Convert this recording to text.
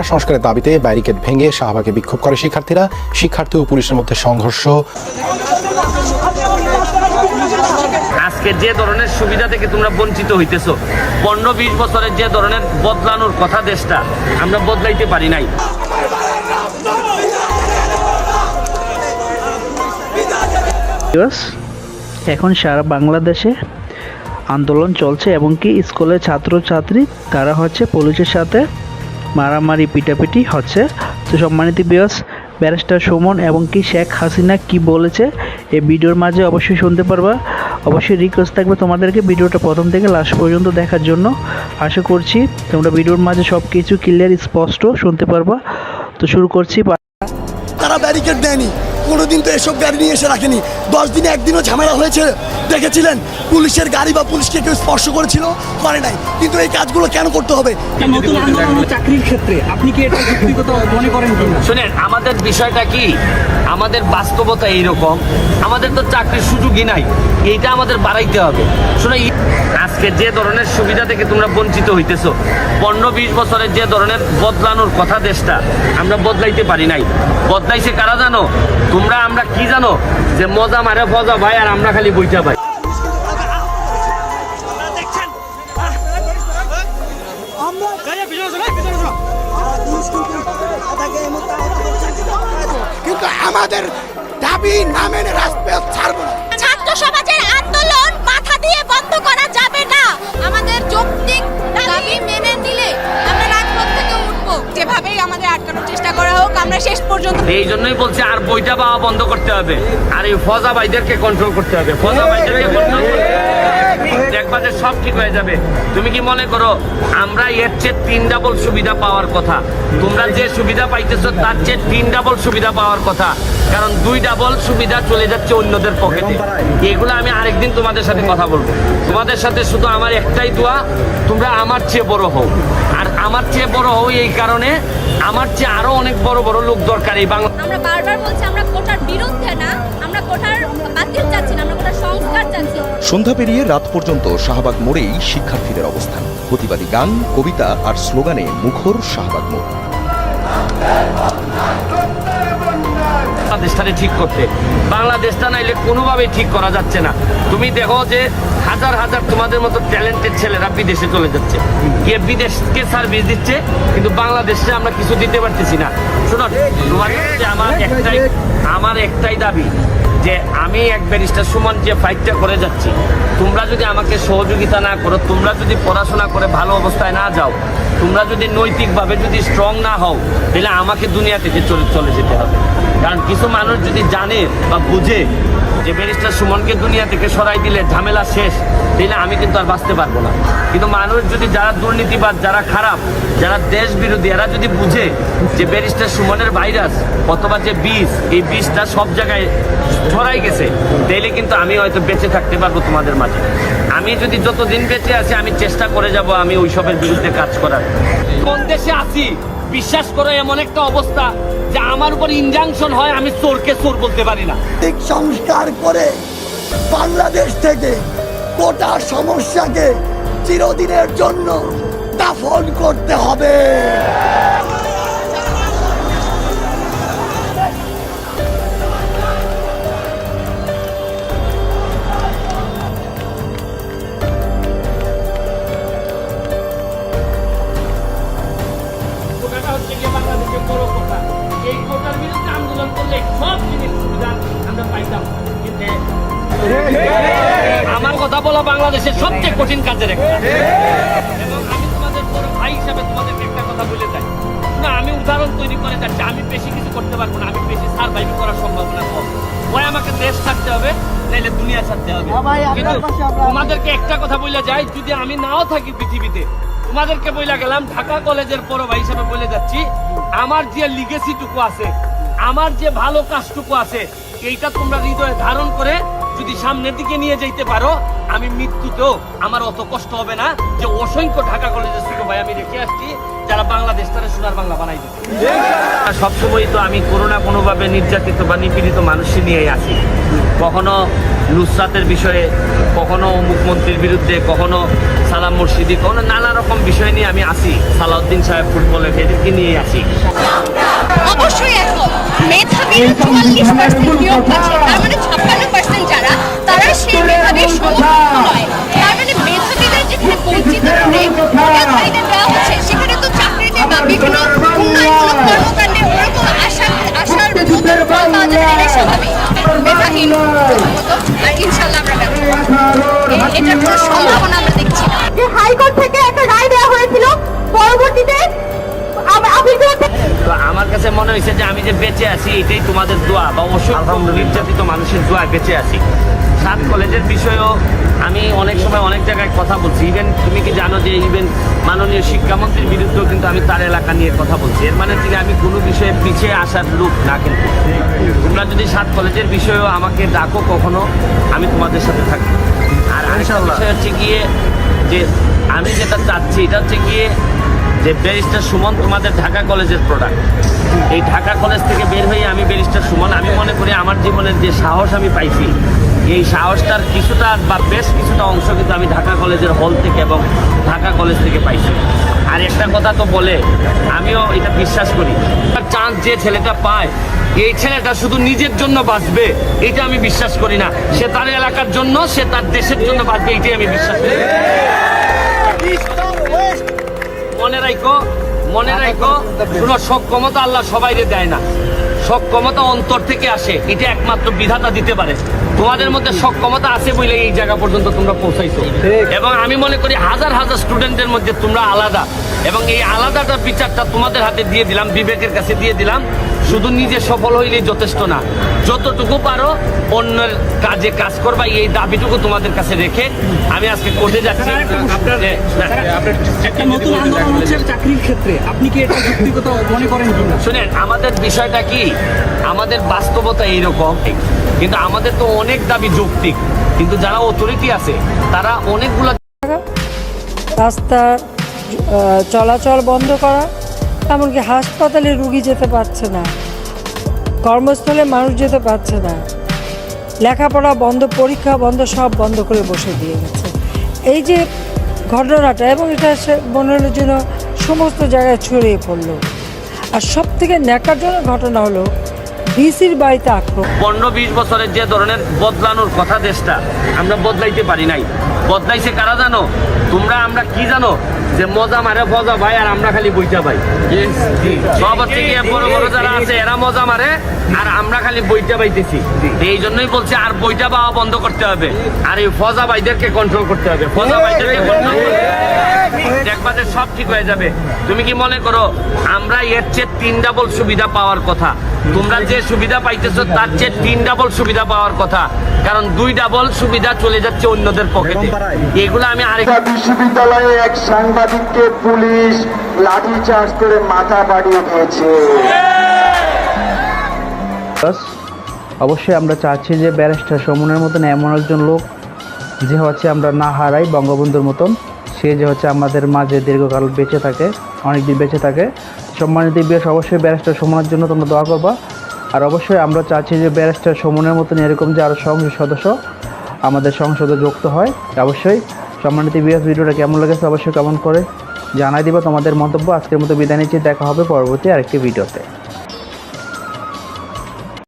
কোটা সংস্কারের দাবিতে ব্যারিকেড ভেঙে শাহবাগে বিক্ষোভ করে শিক্ষার্থীরা। শিক্ষার্থী ও পুলিশের মধ্যে সংঘর্ষ। আজকে যে ধরনের সুবিধা থেকে তোমরা বঞ্চিত হইতেছো পনেরো বিশ বছরের যে ধরনের বদলানোর কথা দেশটা আমরা বদলাইতে পারি নাই। এখন সারা বাংলাদেশে আন্দোলন চলছে এবং কি স্কুলের ছাত্রছাত্রী তারা হচ্ছে পুলিশের সাথে মারামারি পিটাপিটি হচ্ছে। তো সম্মানিত বিয়স ব্যারিস্টার সুমন এবং কি শেখ হাসিনা কি বলেছে এই ভিডিওর মাঝে অবশ্যই শুনতে পারবা। অবশ্যই রিকোয়েস্ট থাকবে তোমাদেরকে ভিডিওটা প্রথম থেকে লাস্ট পর্যন্ত দেখার জন্য। আশা করছি তোমরা ভিডিওর মাঝে সব কিছু ক্লিয়ার স্পষ্ট শুনতে পারবা। তো শুরু করছি। তারা ব্যারিকেড দেয়নি। কোনোদিন তো এসব গাড়ি নিয়ে এসে রাখেনি। দশ দিনে একদিনও ঝামেলা হয়েছে। দেখেছিলেন পুলিশের গাড়ি বা পুলিশকে কেউ স্পর্শ করেছিল? করে নাই। কিন্তু এই কাজগুলো কেন করতে হবে? নতুন চাকরির ক্ষেত্রে। আপনি কি এটা যুক্তিগত মনে করেন শুনেন আমাদের বিষয়টা কি? আমাদের বাস্তবতা এইরকম। আমাদের তো চাকরির সুযোগই নাই। এইটা আমাদের বাড়াইতে হবে। শুনে আজকে যে ধরনের সুবিধা থেকে তোমরা বঞ্চিত হইতেছো পনেরো বিশ বছরের যে ধরনের বদলানোর কথা দেশটা আমরা বদলাইতে পারি নাই। বদলাইছে কারা জানো? তোমরা, আমরা কি জানো? যে মজা মারে ফজা ভাই আর আমরা খালি বইটা ভাই কিন্তু আমাদের দাবি না মেনে রাজপথ ছাড়বো না। এই জন্যই বলছি, আর বইটা পাওয়া বন্ধ করতে হবে। আর এই ফজা ভাইদেরকে কন্ট্রোল করতে হবে। ফজা ভাইদেরকে কন্ট্রোল সব ঠিক হয়ে যাবে। তুমি কি মনে করো, আমরা এর চেয়ে তিন ডাবল সুবিধা পাওয়ার কথা। তোমরা যে সুবিধা পাইতেছো, তার চেয়ে তিন ডাবল সুবিধা পাওয়ার কথা। কারণ দুই ডাবল সুবিধা চলে যাচ্ছে অন্যদের পকেটে এগুলো আমি আরেকদিন তোমাদের সাথে কথা বলব। তোমাদের সাথে শুধু আমার একটাই দোয়া, তোমরা আমার চেয়ে বড় হও। আর আমার চেয়ে বড় হই এই কারণে আমার চেয়ে আরও অনেক বড় বড় লোক দরকার এই বাংলা আমরা বারবার বলছি আমরা কোটার বিরুদ্ধে না আমরা কোটার বাতিল চাচ্ছি না আমরা কোটার সংস্কার চাচ্ছি। সন্ধ্যা পেরিয়ে রাত পর্যন্ত শাহবাগ মোড়েই শিক্ষার্থীদের অবস্থান। প্রতিবাদী গান কবিতা আর স্লোগানে মুখর শাহবাগ মোড়। বাংলাদেশটাকে ঠিক করতে। বাংলাদেশটা নাইলে কোনোভাবেই ঠিক করা যাচ্ছে না। তুমি দেখো যে হাজার হাজার তোমাদের মতো ট্যালেন্টেড ছেলেরা বিদেশে চলে যাচ্ছে। গিয়ে বিদেশকে সার্ভিস দিচ্ছে, কিন্তু বাংলাদেশে আমরা কিছু দিতে পারতেছি না। শোনো কাছে আমার একটাই আমার একটাই দাবি যে আমি এক ব্যারিস্টার সমান যে ফাইটটা করে যাচ্ছি। তোমরা যদি আমাকে সহযোগিতা না করো, তোমরা যদি পড়াশোনা করে ভালো অবস্থায় না যাও, তোমরা যদি নৈতিকভাবে যদি স্ট্রং না হও, তাহলে আমাকে দুনিয়া থেকে চলে চলে যেতে হবে। কারণ কিছু মানুষ যদি জানে বা বুঝে যে ব্যারিস্টার সুমনকে দুনিয়া থেকে সরাই দিলে ঝামেলা শেষ, তাহলে আমি কিন্তু আর বাঁচতে পারব না। কিন্তু মানুষ যদি যারা দুর্নীতিবাদ, যারা খারাপ, যারা দেশ বিরোধী এরা যদি বুঝে যে ব্যারিস্টার সুমনের ভাইরাস অথবা যে বিষ, এই বিষটা সব জায়গায় ছড়াই গেছে তাইলে কিন্তু আমি হয়তো বেঁচে থাকতে পারব তোমাদের মাঝে। আমি যদি যতদিন বেঁচে আছি, আমি চেষ্টা করে যাব আমি ওইসবের বিরুদ্ধে কাজ করার। কোন দেশে আছি? বিশ্বাস করো, এমন একটা অবস্থা। যে আমার উপর ইনজাংশন হয়, আমি চোরকে চোর বলতে পারি না। ঠিক সংস্কার করে বাংলাদেশ থেকে গোটা সমস্যাকে চিরদিনের জন্য দাফন করতে হবে। কথা বলা বাংলাদেশের সবচেয়ে কঠিন কাজের একটা। এবং আমি তোমাদের বড় ভাই হিসাবে তোমাদেরকে একটা কথা বলে যাই। না আমি উদাহরণ তৈরি করে যাচ্ছি। আমি বেশি কিছু করতে পারব না। আমি বেশি সার্ভাইভ করার সম্ভাবনা কম ওই আমাকে দেশ থাকতে হবে নাইলে দুনিয়া ছাড়তে হবে। কিন্তু তোমাদেরকে একটা কথা বলে যাই যদি আমি নাও থাকি পৃথিবীতে তোমাদেরকে বইলা গেলাম ঢাকা কলেজের বড় ভাই হিসাবে বলে যাচ্ছি আমার যে লিগেসিটুকু আছে আমার যে ভালো কাজটুকু আছে এইটা তোমরা হৃদয়ে ধারণ করে যদি সামনের দিকে নিয়ে যাইতে পারো আমি মৃত্যুতেও আমার অত কষ্ট হবে না যে অসংখ্য ঢাকা কলেজের ছোট ভাই আমি রেখে আসছি যারা বাংলাদেশ তারা সোনার বাংলা বানাই দিচ্ছে সবসময় তো আমি কোনো না কোনোভাবে নির্যাতিত বা নিপীড়িত মানুষই নিয়েই আসি। কখনো নুসরাতের বিষয়ে কখনো মুখ্যমন্ত্রীর বিরুদ্ধে কখনো সালাম মুর্শিদি কখনো নানা রকম বিষয় নিয়ে আমি আসি। সালাউদ্দিন সাহেব ফুটবলের এদেরকে নিয়েই আসি। অবশ্যই এখন মেধাবীর চুয়াল্লিশ পার্সেন্ট নিয়োগ পাচ্ছে। তার মানে ছাপ্পান্ন পার্সেন্ট যারা তারা সেই মেধাবীর সমকক্ষ নয় তার মানে মেধাবীদের যেখানে বঞ্চিত করে মেধাবীদের দেওয়া হচ্ছে সেখানে তো চাকরিতে বা বিভিন্ন উন্নয়নমূলক কর্মকাণ্ডে ওরকম আশা আশার মতো ফল পাওয়া যাবে স্বাভাবিক। মেধাহীন আর ইনশাল্লাহ আমরা এটার কোনো সম্ভাবনা আমরা দেখছি না। যে হাইকোর্ট থেকে আমার কাছে মনে হয়েছে যে আমি যে বেঁচে আছি এটাই তোমাদের দোয়া। বা অসংখ্য নির্যাতিত মানুষের দোয়া বেঁচে আছি। সাত কলেজের বিষয়েও আমি অনেক সময় অনেক জায়গায় কথা বলছি। ইভেন তুমি কি জানো যে ইভেন মাননীয় শিক্ষামন্ত্রীর বিরুদ্ধেও কিন্তু আমি তার এলাকা নিয়ে কথা বলছি। এর মানে থেকে আমি কোনো বিষয়ে পিছিয়ে আসার লোক না কিন্তু। তোমরা যদি সাত কলেজের বিষয়েও আমাকে ডাকো কখনো আমি তোমাদের সাথে থাকি। আর আরেকটা বিষয় হচ্ছে গিয়ে যে আমি যেটা চাচ্ছি এটা হচ্ছে গিয়ে যে ব্যারিস্টার সুমন তোমাদের ঢাকা কলেজের প্রোডাক্ট এই ঢাকা কলেজ থেকে বের হয়ে আমি ব্যারিস্টার সুমন। আমি মনে করি আমার জীবনের যে সাহস আমি পাইছি, এই সাহসটার কিছুটা বা বেশ কিছুটা অংশ কিন্তু আমি ঢাকা কলেজের হল থেকে এবং ঢাকা কলেজ থেকে পাইছি। আর একটা কথা তো বলে, আমিও এটা বিশ্বাস করি। চান্স যে ছেলেটা পায়, এই ছেলেটা শুধু নিজের জন্য বাঁচবে, এটা আমি বিশ্বাস করি না। সে তার এলাকার জন্য, সে তার দেশের জন্য বাঁচবে, এটাই আমি বিশ্বাস করি। মনে রাখো মনে রাখো কোনো ক্ষমতা আল্লাহ সবাইকে দেয় না। সব ক্ষমতা অন্তর থেকে আসে এটা একমাত্র বিধাতা দিতে পারে। তোমাদের মধ্যে সব ক্ষমতা আছে বলে এই জায়গা পর্যন্ত তোমরা পৌঁছাইছো। এবং আমি মনে করি হাজার হাজার স্টুডেন্টের মধ্যে তোমরা আলাদা। এবং এই আলাদাটা বিচারটা তোমাদের হাতে দিয়ে দিলাম বিবেকের কাছে দিয়ে দিলাম। শুধু নিজে সফল হইলেই যথেষ্ট না। যতটুকু পারো অন্যের কাজে কাজ করবা এই দাবিটুকু তোমাদের কাছে রেখে আমি আজকে কোর্টে যাচ্ছি। একটা নতুন চাকরির ক্ষেত্রে। আপনি কি এটা যুক্তিগত মনে করেন শুনেন আমাদের বিষয়টা কি? আমাদের বাস্তবতা এইরকম। কিন্তু আমাদের তো অনেক দাবি যৌক্তিক। কিন্তু যারা অথরিটি আছে তারা অনেকগুলো রাস্তা চলাচল বন্ধ করা, এমনকি হাসপাতালে রুগী যেতে পারছে না, কর্মস্থলে মানুষ যেতে পারছে না, লেখাপড়া বন্ধ, পরীক্ষা বন্ধ, সব বন্ধ করে বসে দিয়ে গেছে। এই যে ঘটনাটা, এবং এটা মনে হলো যেন সমস্ত জায়গায় ছড়িয়ে পড়ল। আর সব থেকে ন্যাকারজনক ঘটনা হলো ডিসির বাড়িতে আক্রমণ। পনেরো বিশ বছরের যে ধরনের বদলানোর কথা দেশটা, আমরা বদলাইতে পারি নাই। বদলাইছে কারা জানো? তোমরা, আমরা কি জানো? যে মজা মারে ফজা ভাই আর আমরা খালি বইটা ভাই। সব হচ্ছে গিয়ে বড় বড় যারা আছে এরা মজা মারে আর আমরা খালি বইটা পাইতেছি। এই জন্যই বলছে আর বইটা পাওয়া বন্ধ করতে হবে। আর এই ফজা ভাইদেরকে কন্ট্রোল করতে হবে। ফজা ভাইদেরকে কন্ট্রোল করতে হবে। দেখবা যে সব ঠিক হয়ে যাবে। তুমি কি মনে করো আমরা এর চেয়ে তিন ডাবল সুবিধা পাওয়ার কথা। তোমরা যে সুবিধা পাইতেছো তার চেয়ে তিন ডাবল সুবিধা পাওয়ার কথা। কারণ দুই ডাবল সুবিধা চলে যাচ্ছে অন্যদের পকেটে এগুলো আমি আরেক বিশ্ববিদ্যালয়ে এক সাংবাদিককে পুলিশ লাঠিচার্জ করে মাথা বাড়িয়ে দিয়েছে। অবশ্যই আমরা চাচ্ছি যে ব্যারিস্টার সমনের মতন এমন একজন লোক যে হচ্ছে আমরা না হারাই বঙ্গবন্ধুর মতন। সে যে হচ্ছে আমাদের মাঝে দীর্ঘকাল বেঁচে থাকে অনেক দিন বেঁচে থাকে। সম্মানিত বিয়াস অবশ্যই ব্যারিস্টার সমনের জন্য তোমরা দোয়া করবা। আর অবশ্যই আমরা চাচ্ছি যে ব্যারিস্টার সমনের মতন এরকম যে আরও সংসদ সদস্য আমাদের সংসদে যুক্ত হয়। অবশ্যই সম্মানিত বিয়াস ভিডিওটা কেমন লেগেছে অবশ্যই কেমন করে জানাই দিবা। তোমাদের মন্তব্য আজকের মতো বিদায় নিচ্ছি। দেখা হবে পরবর্তী আরেকটি ভিডিওতে।